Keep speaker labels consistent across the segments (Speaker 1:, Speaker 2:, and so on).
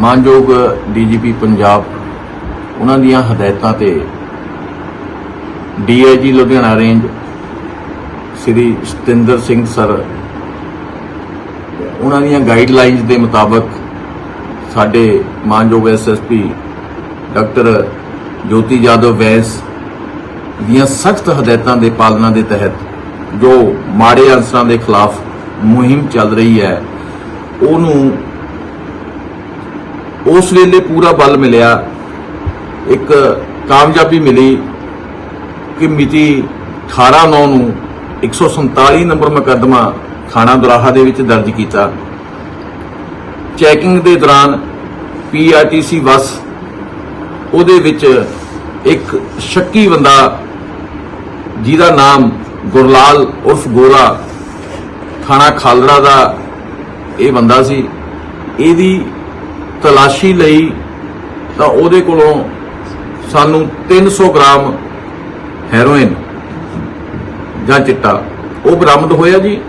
Speaker 1: ਮਾਨਯੋਗ ਡੀਜੀਪੀ ਪੰਜਾਬ, ਉਹਨਾਂ ਦੀਆਂ ਹਦਾਇਤਾਂ ਤੇ DIG Ludhiana range Sri Satinder Singh sir, ਉਹਨਾਂ ਦੀਆਂ ਗਾਈਡਲਾਈਨਸ ਦੇ ਮੁਤਾਬਕ ਸਾਡੇ ਮਾਨਯੋਗ ਐਸਐਸਪੀ ਡਾਕਟਰ ਜੋਤੀ ਜਾਦਵ ਵੈਸ ਦੀਆਂ ਸਖਤ ਹਦਾਇਤਾਂ ਦੇ ਪਾਲਣਾ ਦੇ ਤਹਿਤ ਜੋ ਮਾੜੇ ਅਨਸਰਾਂ ਦੇ ਖਿਲਾਫ ਮੁਹਿੰਮ ਚੱਲ ਰਹੀ ਹੈ, ਉਹਨੂੰ ਉਸ ਵੇਲੇ ਪੂਰਾ ਬਲ ਮਿਲਿਆ। ਇੱਕ ਕਾਮਯਾਬੀ ਮਿਲੀ ਕਿ ਮਿਤੀ 18/9 ਨੂੰ 147 ਨੰਬਰ ਮੁਕੱਦਮਾ ਥਾਣਾ ਦੁਰਾਹਾ ਦੇ ਵਿੱਚ ਦਰਜ ਕੀਤਾ। ਚੈਕਿੰਗ ਦੇ ਦੌਰਾਨ ਪੀਆਰਟੀਸੀ ਬੱਸ ਉਹਦੇ ਵਿੱਚ ਇੱਕ ਸ਼ੱਕੀ ਬੰਦਾ ਜਿਹਦਾ ਨਾਮ ਗੁਰਲਾਲ ਉਰਫ ਗੋਰਾ ਥਾਣਾ ਖਾਲੜਾ ਦਾ ਇਹ ਬੰਦਾ ਸੀ। ਇਹਦੀ ਤਲਾਸ਼ੀ ਲਈ ਤਾਂ ਉਹਦੇ ਕੋਲੋਂ ਸਾਨੂੰ 300 ਗ੍ਰਾਮ ਹੈਰੋਇਨ ਜਾਂ ਚਿੱਟਾ। ਉਹ ਬਰਾਮਦ ਹੋਇਆ ਜੀ।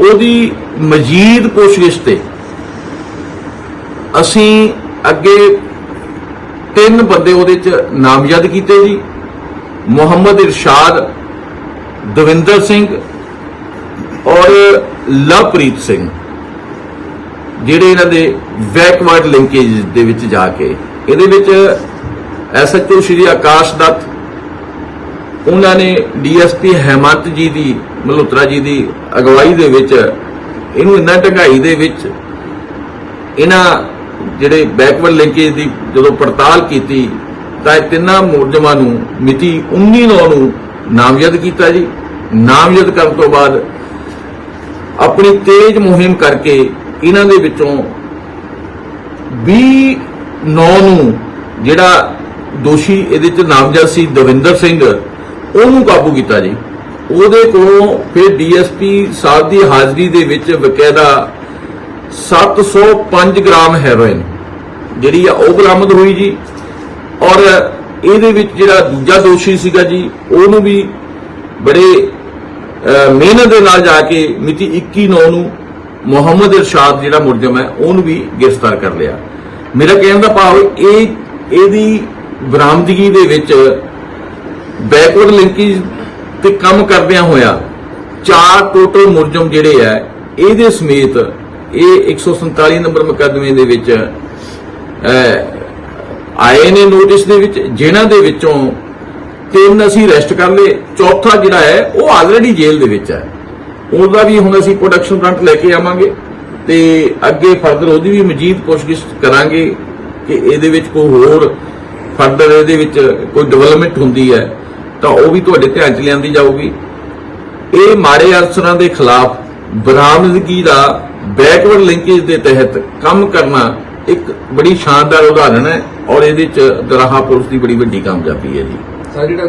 Speaker 1: ਉਹਦੀ ਮਜੀਦ ਕੋਸ਼ਿਸ਼ ਤੇ ਅਸੀਂ ਅੱਗੇ ਤਿੰਨ ਬੰਦੇ ਉਹਦੇ ਚ ਨਾਮਜ਼ਦ ਕੀਤੇ ਜੀ। ਮੁਹੰਮਦ ਇਰਸ਼ਾਦ, ਦਵਿੰਦਰ ਸਿੰਘ ਔਰ ਲਵਪ੍ਰੀਤ ਸਿੰਘ। ਜਿਹੜੇ ਇਹਨਾਂ ਦੇ ਬੈਕਵਰਡ ਲਿੰਕੇਜ ਦੇ ਵਿੱਚ ਜਾ ਕੇ, ਇਹਦੇ ਵਿੱਚ ਐਸਐਚਓ ਸ਼੍ਰੀ ਆਕਾਸ਼ ਦੱਤ, ਉਹਨਾਂ ਨੇ ਡੀਐਸਪੀ ਹੈਮੰਤ ਜੀ ਦੀ, ਮਲਹੋਤਰਾ ਜੀ ਦੀ ਅਗਵਾਈ ਦੇ ਵਿੱਚ, ਇਹਨੂੰ ਇੰਨਾ ਢੰਗਾਈ ਦੇ ਵਿੱਚ, ਇਹਨਾਂ ਜਿਹੜੇ ਬੈਕਵਰਡ ਲਿੰਕੇਜ ਦੀ ਜਦੋਂ ਪੜਤਾਲ ਕੀਤੀ, ਤਾਂ ਇਹ ਤਿੰਨਾਂ ਮੁਲਜ਼ਮਾਂ ਨੂੰ ਮਿਤੀ 19 ਨੌ ਨੂੰ ਨਾਮਜ਼ਦ ਕੀਤਾ ਜੀ। ਨਾਮਜ਼ਦ ਕਰਨ ਤੋਂ ਬਾਅਦ ਆਪਣੀ ਤੇਜ਼ ਮੁਹਿੰਮ ਕਰਕੇ ਇਹਨਾਂ ਦੇ ਵਿੱਚੋਂ 20 ਨੌ ਨੂੰ ਜਿਹੜਾ ਦੋਸ਼ੀ ਇਹਦੇ ਚ ਨਾਮਜ਼ਦ ਸੀ ਦਵਿੰਦਰ ਸਿੰਘ, ਉਹਨੂੰ ਕਾਬੂ ਕੀਤਾ ਜੀ। ਉਹਦੇ ਕੋਲੋਂ ਫਿਰ ਡੀਐਸਪੀ ਸਾਹਿਬ ਦੀ ਹਾਜ਼ਰੀ ਦੇ ਵਿੱਚ ਬਕਾਇਦਾ 705 ਗ੍ਰਾਮ ਹੈਰੋਇਨ, ਜਿਹੜੀ ਆ ਉਹ ਬਰਾਮਦ ਹੋਈ ਜੀ। ਔਰ ਇਹਦੇ ਵਿੱਚ ਜਿਹੜਾ ਦੂਜਾ ਦੋਸ਼ੀ ਸੀਗਾ ਜੀ, ਉਹਨੂੰ ਵੀ ਬੜੇ ਮਿਹਨਤ ਦੇ ਨਾਲ ਜਾ ਕੇ ਮਿਤੀ 21 ਨੌ ਨੂੰ ਮੁਹੰਮਦ ਇਰਸ਼ਾਦ ਜਿਹੜਾ ਮੁਲਜ਼ਮ ਹੈ, ਉਹਨੂੰ ਵੀ ਗ੍ਰਿਫਤਾਰ ਕਰ ਲਿਆ। ਮੇਰਾ ਕਹਿਣ ਦਾ ਭਾਵ, ਇਹ, ਇਹਦੀ ਬਰਾਮਦਗੀ ਦੇ ਵਿੱਚ ਬੈਕਵਰਡ ਲਿੰਕੇਜ ਤੇ ਕੰਮ ਕਰਦਿਆਂ ਹੋਇਆ ਚਾਰ ਟੋਟਲ ਮੁਲਜ਼ਮ ਜਿਹੜੇ ਆ ਇਹਦੇ ਸਮੇਤ ਇਹ 147 ਨੰਬਰ ਮੁਕੱਦਮੇ ਦੇ ਵਿੱਚ ਆਏ ਨੇ ਨੋਟਿਸ ਦੇ ਵਿੱਚ, ਜਿਨ੍ਹਾਂ ਦੇ ਵਿੱਚੋਂ ਤਿੰਨ ਅਸੀਂ ਅਰੈਸਟ ਕਰ ਲਏ। ਚੌਥਾ ਜਿਹੜਾ ਹੈ, ਉਹ ਆਲਰੇਡੀ ਜੇਲ੍ਹ ਦੇ ਵਿੱਚ ਹੈ। ਉਹਦਾ ਵੀ ਹੁਣ ਅਸੀਂ ਪ੍ਰੋਡਕਸ਼ਨ ਫਰੰਟ ਲੈ ਕੇ ਆਵਾਂਗੇ ਤੇ ਅੱਗੇ ਫਰਦਰ ਉਹਦੀ ਵੀ ਮਜੀਦ ਕੋਸ਼ਿਸ਼ ਕਰਾਂਗੇ ਕਿ ਇਹਦੇ ਵਿੱਚ ਕੋਈ ਹੋਰ ਫਰਦਰ ਇਹਦੇ ਵਿੱਚ ਕੋਈ ਡਿਵੈਲਪਮੈਂਟ ਹੁੰਦੀ ਹੈ, ਤਾਂ ਉਹ ਵੀ ਤੁਹਾਡੇ ਧਿਆਨ 'ਚ ਲਿਆਂਦੀ ਜਾਊਗੀ। ਇਹ ਮਾੜੇ ਅਨਸਰਾਂ ਦੇ ਖਿਲਾਫ ਬਰਾਮਦਗੀ ਦਾ ਬੈਕਵਰਡ ਲਿੰਕੇਜ ਦੇ ਤਹਿਤ ਕੰਮ ਕਰਨਾ ਇੱਕ ਬੜੀ ਸ਼ਾਨਦਾਰ ਉਦਾਹਰਣ ਹੈ ਔਰ ਇਹਦੇ 'ਚ ਦਰਾਹਾ ਪੁਲਿਸ ਦੀ ਬੜੀ ਵੱਡੀ ਕਾਮਯਾਬੀ ਹੈ ਜੀ।
Speaker 2: ਸਰ, ਜਿਹੜਾ